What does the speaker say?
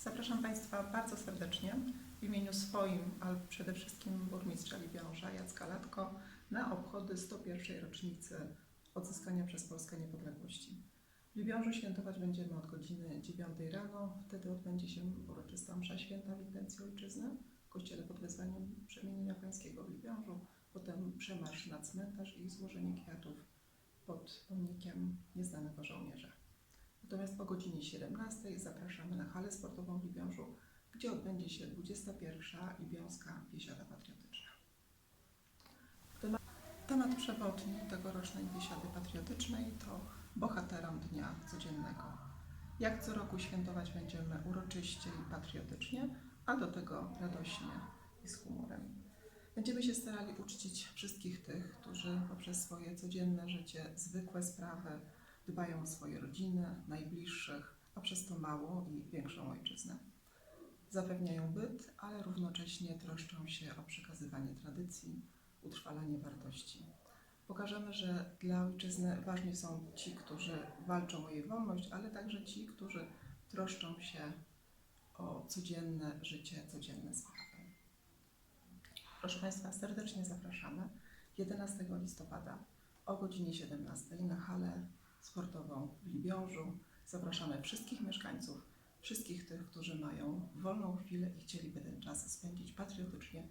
Zapraszam Państwa bardzo serdecznie w imieniu swoim, ale przede wszystkim burmistrza Libiąża Jacka Latko na obchody 101. rocznicy odzyskania przez Polskę niepodległości. W Libiążu świętować będziemy od godziny 9 rano. Wtedy odbędzie się uroczysta msza święta w intencji ojczyzny w kościele pod wezwaniem Przemienienia Pańskiego w Libiążu. Potem przemarsz na cmentarz i złożenie kwiatów pod pomnikiem nieznanego żołnierza. Natomiast o godzinie 17 zapraszamy na halę sportową w Libiążu, gdzie odbędzie się 21. Libiąska Biesiada Patriotyczna. Temat, przewodni tegorocznej Biesiady Patriotycznej to bohaterom Dnia Codziennego. Jak co roku świętować będziemy uroczyście i patriotycznie, a do tego radośnie i z humorem. Będziemy się starali uczcić wszystkich tych, którzy poprzez swoje codzienne życie, zwykłe sprawy dbają o swoje rodziny, najbliższych, a przez to małą i większą ojczyznę. Zapewniają byt, ale równocześnie troszczą się o przekazywanie tradycji, utrwalanie wartości. Pokażemy, że dla ojczyzny ważni są ci, którzy walczą o jej wolność, ale także ci, którzy troszczą się o codzienne życie, codzienne sprawy. Proszę Państwa, serdecznie zapraszamy 11 listopada o godzinie 17 na halę Libiążu. Zapraszamy wszystkich mieszkańców, wszystkich tych, którzy mają wolną chwilę i chcieliby ten czas spędzić patriotycznie.